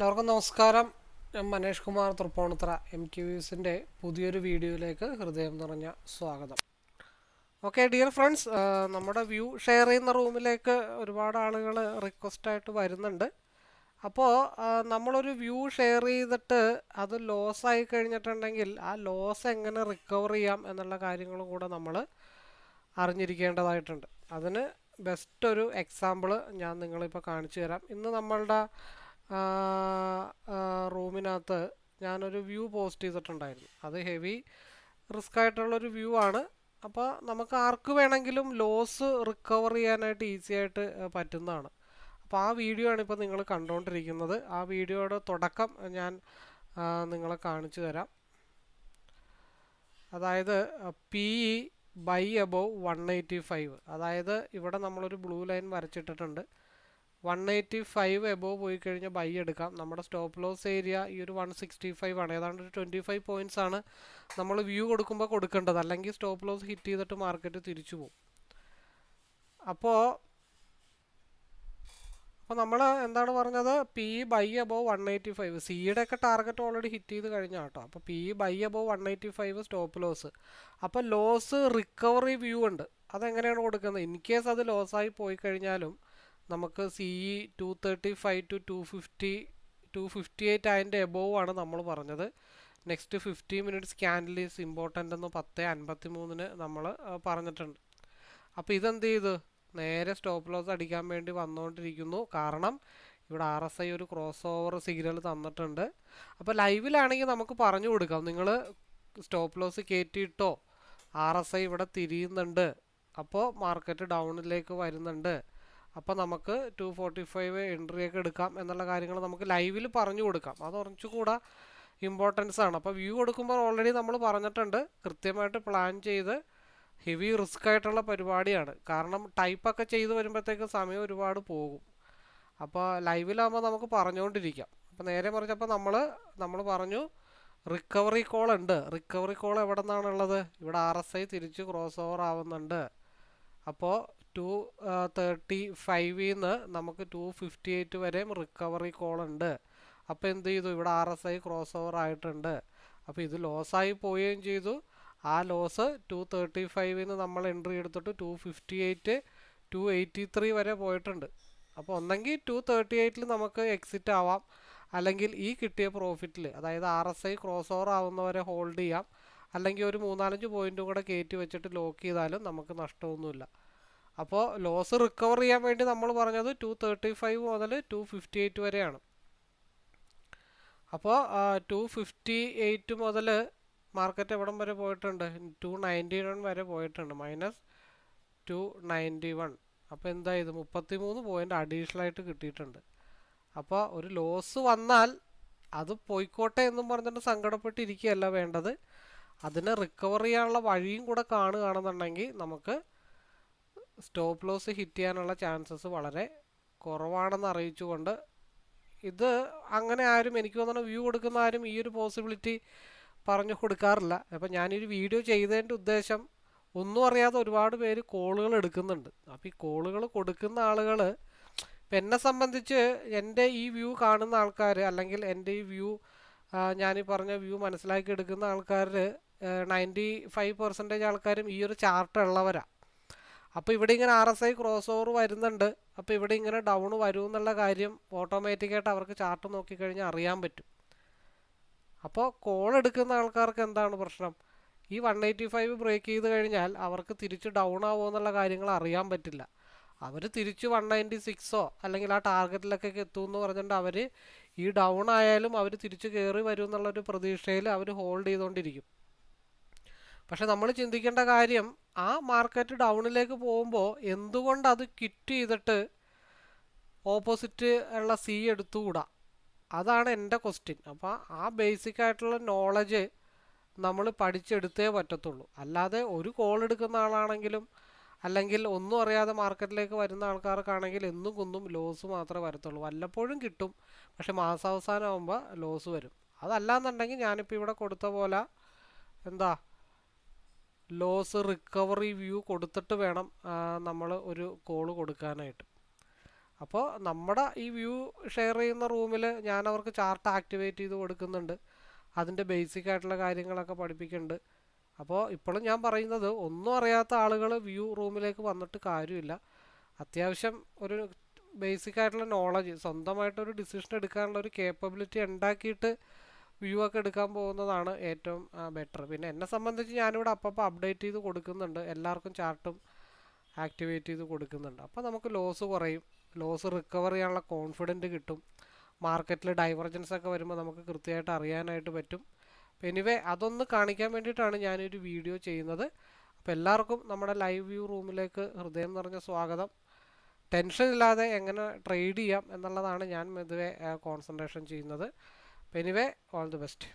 എല്ലാവർക്കും നമസ്കാരം. ഞാൻ മനേഷ് കുമാർ തൃപ്പൂണിത്തറ എം ടി വ്യൂസിന്റെ പുതിയൊരു വീഡിയോയിലേക്ക് ഹൃദയം നിറഞ്ഞ സ്വാഗതം. ഓക്കെ ഡിയർ ഫ്രണ്ട്സ് നമ്മുടെ വ്യൂ ഷെയർ ചെയ്യുന്ന റൂമിലേക്ക് ഒരുപാട് ആളുകൾ റിക്വസ്റ്റായിട്ട് വരുന്നുണ്ട്. അപ്പോൾ നമ്മളൊരു വ്യൂ ഷെയർ ചെയ്തിട്ട് അത് ലോസ് ആയി കഴിഞ്ഞിട്ടുണ്ടെങ്കിൽ ആ ലോസ് എങ്ങനെ റിക്കവർ ചെയ്യാം എന്നുള്ള കാര്യങ്ങളും കൂടെ നമ്മൾ അറിഞ്ഞിരിക്കേണ്ടതായിട്ടുണ്ട്. അതിന് ബെസ്റ്റ് ഒരു എക്സാമ്പിൾ ഞാൻ നിങ്ങളിപ്പോൾ കാണിച്ചു തരാം. ഇന്ന് നമ്മളുടെ റൂമിനകത്ത് ഞാനൊരു വ്യൂ പോസ്റ്റ് ചെയ്തിട്ടുണ്ടായിരുന്നു. അത് ഹെവി റിസ്ക് ആയിട്ടുള്ളൊരു വ്യൂ ആണ്. അപ്പോൾ നമുക്ക് ആർക്ക് വേണമെങ്കിലും ലോസ് റിക്കവർ ചെയ്യാനായിട്ട് ഈസി ആയിട്ട് പറ്റുന്നതാണ്. അപ്പോൾ ആ വീഡിയോ ആണ് ഇപ്പോൾ നിങ്ങൾ കണ്ടുകൊണ്ടിരിക്കുന്നത് ആ വീഡിയോയുടെ തുടക്കം ഞാൻ നിങ്ങളെ കാണിച്ചു തരാം. അതായത് P E buy above one eighty five. അതായത് ഇവിടെ നമ്മളൊരു ബ്ലൂ ലൈൻ വരച്ചിട്ടിട്ടുണ്ട്. വൺ എയ്റ്റി ഫൈവ് എബോവ് പോയി കഴിഞ്ഞാൽ ബൈ എടുക്കാം. നമ്മുടെ സ്റ്റോപ്പ് ലോസ് ഏരിയ ഈ ഒരു വൺ സിക്സ്റ്റി ഫൈവ് ആണ്. ഏതാണ്ട് ഒരു ട്വന്റി ഫൈവ് പോയിന്റ്സ് ആണ് നമ്മൾ വ്യൂ കൊടുക്കുമ്പോൾ കൊടുക്കേണ്ടത്. അല്ലെങ്കിൽ സ്റ്റോപ്പ് ലോസ് ഹിറ്റ് ചെയ്തിട്ട് മാർക്കറ്റ് തിരിച്ചു പോകും. അപ്പോൾ അപ്പോൾ നമ്മൾ എന്താണ് പറഞ്ഞത്? P buy above one eighty five. സിയുടെ ഒക്കെ ടാർഗറ്റ് ഓൾറെഡി ഹിറ്റ് ചെയ്ത് കഴിഞ്ഞാൽ കേട്ടോ. അപ്പോൾ P buy above one eighty five stop loss അപ്പോൾ ലോസ് റിക്കവറി വ്യൂ ഉണ്ട്. അതെങ്ങനെയാണ് കൊടുക്കുന്നത്? ഇൻ കേസ് അത് ലോസായി പോയി കഴിഞ്ഞാലും നമുക്ക് C E two thirty five two two fifty two fifty eight അതിന്റെ എബോവ് ആണ് നമ്മൾ പറഞ്ഞത്. Next fifty minutes candle is important എന്ന് പത്ത് അൻപത്തി മൂന്നിന് നമ്മൾ പറഞ്ഞിട്ടുണ്ട്. അപ്പോൾ ഇതെന്ത് ചെയ്ത്? നേരെ സ്റ്റോപ്പ് ലോസ് അടിക്കാൻ വേണ്ടി വന്നുകൊണ്ടിരിക്കുന്നു കാരണം ഇവിടെ ആർ എസ് ഐ ഒരു ക്രോസ് ഓവർ സിഗ്നൽ തന്നിട്ടുണ്ട്. അപ്പോൾ ലൈവിലാണെങ്കിൽ നമുക്ക് പറഞ്ഞു കൊടുക്കാം. നിങ്ങൾ സ്റ്റോപ്പ് ലോസ് കയറ്റിയിട്ടോ ആർ എസ് ഐ ഇവിടെ തിരിയുന്നുണ്ട്. അപ്പോൾ മാർക്കറ്റ് ഡൗണിലേക്ക് വരുന്നുണ്ട്. അപ്പോൾ നമുക്ക് ടു ഫോർട്ടി ഫൈവ് എൻട്രി ഒക്കെ എടുക്കാം എന്നുള്ള കാര്യങ്ങൾ നമുക്ക് ലൈവിൽ പറഞ്ഞു കൊടുക്കാം. അത് കുറച്ചുകൂടെ ഇമ്പോർട്ടൻസ് ആണ്. അപ്പോൾ വ്യൂ കൊടുക്കുമ്പോൾ ഓൾറെഡി നമ്മൾ പറഞ്ഞിട്ടുണ്ട്. കൃത്യമായിട്ട് പ്ലാൻ ചെയ്ത് ഹെവി റിസ്ക് ആയിട്ടുള്ള പരിപാടിയാണ്. കാരണം ടൈപ്പൊക്കെ ചെയ്ത് വരുമ്പോഴത്തേക്ക് സമയം ഒരുപാട് പോകും. അപ്പോൾ ലൈവിലാകുമ്പോൾ നമുക്ക് പറഞ്ഞുകൊണ്ടിരിക്കാം. അപ്പോൾ നേരെ മറിച്ചപ്പോൾ നമ്മൾ നമ്മൾ പറഞ്ഞു റിക്കവറി കോൾ ഉണ്ട്. റിക്കവറി കോൾ എവിടെ നിന്നാണുള്ളത് ഇവിടെ ആർ എസ് ഐ തിരിച്ച് ക്രോസ് ഓവർ ആവുന്നുണ്ട്. അപ്പോൾ ടു തേർട്ടി ഫൈവിൽ നിന്ന് നമുക്ക് ടു ഫിഫ്റ്റി എയ്റ്റ് വരെയും റിക്കവറി കോൾ ഉണ്ട്. അപ്പോൾ എന്ത് ചെയ്തു? ഇവിടെ R S I cross over ആയിട്ടുണ്ട്. അപ്പോൾ ഇത് ലോസായി പോവുകയും ചെയ്തു. ആ ലോസ് ടു തേർട്ടി ഫൈവിൽ നിന്ന് നമ്മൾ എൻട്രി എടുത്തിട്ട് two fifty eight two eighty three വരെ പോയിട്ടുണ്ട്. അപ്പോൾ ഒന്നെങ്കിൽ ടു തേർട്ടി എയ്റ്റിൽ നമുക്ക് എക്സിറ്റ് ആവാം. അല്ലെങ്കിൽ ഈ കിട്ടിയ പ്രോഫിറ്റിൽ അതായത് R S I cross over ആവുന്നവരെ hold ചെയ്യാം. അല്ലെങ്കിൽ ഒരു മൂന്നാലഞ്ച് പോയിന്റും കൂടെ കയറ്റി വെച്ചിട്ട് ലോക്ക് ചെയ്താലും നമുക്ക് നഷ്ടമൊന്നുമില്ല. അപ്പോൾ ലോസ് റിക്കവർ ചെയ്യാൻ വേണ്ടി നമ്മൾ പറഞ്ഞത് ടു തേർട്ടി ഫൈവ് മുതൽ ടു ഫിഫ്റ്റി എയ്റ്റ് വരെയാണ്. അപ്പോൾ ടു ഫിഫ്റ്റി എയ്റ്റ് മുതൽ മാർക്കറ്റ് എവിടം വരെ പോയിട്ടുണ്ട്? ടു നയന്റി വൺ വരെ പോയിട്ടുണ്ട് മൈനസ് ടു നയന്റി വൺ അപ്പോൾ എന്താ ഇത് മുപ്പത്തി മൂന്ന് പോയിന്റ് അഡീഷണൽ ആയിട്ട് കിട്ടിയിട്ടുണ്ട്. അപ്പോൾ ഒരു ലോസ് വന്നാൽ അത് പോയിക്കോട്ടെ എന്നും പറഞ്ഞിട്ട് സങ്കടപ്പെട്ടിരിക്കുകയല്ല വേണ്ടത്. അതിനെ റിക്കവർ ചെയ്യാനുള്ള വഴിയും കൂടെ കാണുകയാണെന്നുണ്ടെങ്കിൽ നമുക്ക് സ്റ്റോപ്പ് ലോസ് ഹിറ്റ് ചെയ്യാനുള്ള ചാൻസസ് വളരെ കുറവാണെന്ന് അറിയിച്ചുകൊണ്ട് ഇത് അങ്ങനെ ആരും എനിക്ക് തോന്നുന്നു വ്യൂ കൊടുക്കുന്ന ആരും ഈ ഒരു പോസിബിലിറ്റി പറഞ്ഞു കൊടുക്കാറില്ല. അപ്പം ഞാനൊരു വീഡിയോ ചെയ്തതിന്റെ ഉദ്ദേശം ഒന്നും അറിയാതെ ഒരുപാട് പേര് കോളുകൾ എടുക്കുന്നുണ്ട്. അപ്പോൾ ഈ കോളുകൾ കൊടുക്കുന്ന ആളുകൾ ഇപ്പം എന്നെ സംബന്ധിച്ച് എന്റെ ഈ വ്യൂ കാണുന്ന ആൾക്കാർ അല്ലെങ്കിൽ എന്റെ ഈ വ്യൂ ഞാൻ ഈ പറഞ്ഞ വ്യൂ മനസ്സിലാക്കി എടുക്കുന്ന ആൾക്കാർ നയന്റി ഫൈവ് പെർസെന്റേജ് ആൾക്കാരും ഈ ഒരു ചാർട്ട് ഉള്ളവരാണ് അപ്പോൾ ഇവിടെ ഇങ്ങനെ R S I cross over വരുന്നുണ്ട്. അപ്പോൾ ഇവിടെ ഇങ്ങനെ ഡൗൺ വരും എന്നുള്ള കാര്യം ഓട്ടോമാറ്റിക്കായിട്ട് അവർക്ക് ചാർട്ട് നോക്കിക്കഴിഞ്ഞാൽ അറിയാൻ പറ്റും. അപ്പോൾ കോൾ എടുക്കുന്ന ആൾക്കാർക്ക് എന്താണ് പ്രശ്നം? ഈ വൺ എയ്റ്റി ഫൈവ് ബ്രേക്ക് ചെയ്ത് കഴിഞ്ഞാൽ അവർക്ക് തിരിച്ച് ഡൗൺ ആവുമോ എന്നുള്ള കാര്യങ്ങൾ അറിയാൻ പറ്റില്ല. അവർ തിരിച്ച് വൺ നയന്റി സിക്സോ അല്ലെങ്കിൽ ആ ടാർഗറ്റിലൊക്കെ എത്തുമെന്ന് പറഞ്ഞിട്ട് അവർ ഈ ഡൗൺ ആയാലും അവർ തിരിച്ച് കയറി വരും എന്നുള്ളൊരു പ്രതീക്ഷയിൽ അവർ ഹോൾഡ് ചെയ്തുകൊണ്ടിരിക്കും പക്ഷെ നമ്മൾ ചിന്തിക്കേണ്ട കാര്യം ആ മാർക്കറ്റ് ഡൗണിലേക്ക് പോകുമ്പോൾ എന്തുകൊണ്ട് അത് കിറ്റ് ചെയ്തിട്ട് ഓപ്പോസിറ്റ് ഉള്ള സി എടുത്തുകൂടാ? അതാണ് എന്റെ ക്വസ്റ്റ്യൻ അപ്പോൾ ആ ബേസിക് ആയിട്ടുള്ള നോളജ് നമ്മൾ പഠിച്ചെടുത്തേ പറ്റത്തുള്ളൂ. അല്ലാതെ ഒരു കോൾ എടുക്കുന്ന ആളാണെങ്കിലും അല്ലെങ്കിൽ ഒന്നും അറിയാതെ മാർക്കറ്റിലേക്ക് വരുന്ന ആൾക്കാർക്കാണെങ്കിൽ എന്നും കുന്നും ലോസ് മാത്രമേ വരത്തുള്ളൂ. വല്ലപ്പോഴും കിട്ടും. പക്ഷെ മാസാവസാനം ആകുമ്പോൾ ലോസ് വരും. അതല്ല എന്നുണ്ടെങ്കിൽ ഞാനിപ്പോൾ ഇവിടെ കൊടുത്ത പോലെ എന്താ ലോസ് റിക്കവറി വ്യൂ കൊടുത്തിട്ട് വേണം നമ്മൾ ഒരു കോൾ കൊടുക്കാനായിട്ട്. അപ്പോൾ നമ്മുടെ ഈ വ്യൂ ഷെയർ ചെയ്യുന്ന റൂമിൽ ഞാൻ അവർക്ക് ചാർട്ട് ആക്ടിവേറ്റ് ചെയ്ത് കൊടുക്കുന്നുണ്ട്. അതിന്റെ ബേസിക് ആയിട്ടുള്ള കാര്യങ്ങളൊക്കെ പഠിപ്പിക്കുന്നുണ്ട്. അപ്പോൾ ഇപ്പോഴും ഞാൻ പറയുന്നത് ഒന്നും അറിയാത്ത ആളുകൾ വ്യൂ റൂമിലേക്ക് വന്നിട്ട് കാര്യമില്ല. അത്യാവശ്യം ഒരു ബേസിക് ആയിട്ടുള്ള നോളജ് സ്വന്തമായിട്ടൊരു ഡിസിഷൻ എടുക്കാനുള്ള ഒരു കേപ്പബിലിറ്റി ഉണ്ടാക്കിയിട്ട് വ്യൂ ഒക്കെ എടുക്കാൻ പോകുന്നതാണ് ഏറ്റവും ബെറ്റർ പിന്നെ എന്നെ സംബന്ധിച്ച് ഞാനിവിടെ അപ്പപ്പോൾ അപ്ഡേറ്റ് ചെയ്ത് കൊടുക്കുന്നുണ്ട്. എല്ലാവർക്കും ചാർട്ടും ആക്ടിവേറ്റ് ചെയ്ത് കൊടുക്കുന്നുണ്ട്. അപ്പോൾ നമുക്ക് ലോസ് കുറയും. ലോസ് റിക്കവർ ചെയ്യാനുള്ള കോൺഫിഡന്റ് കിട്ടും. മാർക്കറ്റിൽ ഡൈവർജൻസ് ഒക്കെ വരുമ്പോൾ നമുക്ക് കൃത്യമായിട്ട് അറിയാനായിട്ട് പറ്റും. എനിവേ അതൊന്ന് കാണിക്കാൻ വേണ്ടിയിട്ടാണ് ഞാനൊരു വീഡിയോ ചെയ്യുന്നത്. അപ്പോൾ എല്ലാവർക്കും നമ്മുടെ ലൈവ് വ്യൂ റൂമിലേക്ക് ഹൃദയം നിറഞ്ഞ സ്വാഗതം. ടെൻഷൻ ഇല്ലാതെ എങ്ങനെ ട്രേഡ് ചെയ്യാം എന്നുള്ളതാണ് ഞാൻ മെതുവെ കോൺസെൻട്രേഷൻ ചെയ്യുന്നത്. അപ്പോൾ എനിവേ ഓൾ ദി ബെസ്റ്റ്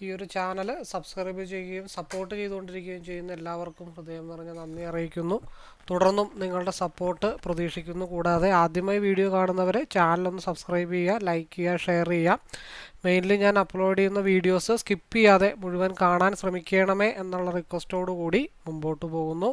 ഈ ഒരു ചാനൽ സബ്സ്ക്രൈബ് ചെയ്യുകയും സപ്പോർട്ട് ചെയ്തുകൊണ്ടിരിക്കുകയും ചെയ്യുന്ന എല്ലാവർക്കും ഹൃദയം നിറഞ്ഞ നന്ദി അറിയിക്കുന്നു. തുടർന്നും നിങ്ങളുടെ സപ്പോർട്ട് പ്രതീക്ഷിക്കുന്നു. കൂടാതെ ആദ്യമായി വീഡിയോ കാണുന്നവരെ ചാനലൊന്ന് സബ്സ്ക്രൈബ് ചെയ്യുക ലൈക്ക് ചെയ്യുക ഷെയർ ചെയ്യുക. മെയിൻലി ഞാൻ അപ്ലോഡ് ചെയ്യുന്ന വീഡിയോസ് സ്കിപ്പ് ചെയ്യാതെ മുഴുവൻ കാണാൻ ശ്രമിക്കണമേ എന്നുള്ള റിക്വസ്റ്റോടു കൂടി മുമ്പോട്ട് പോകുന്നു.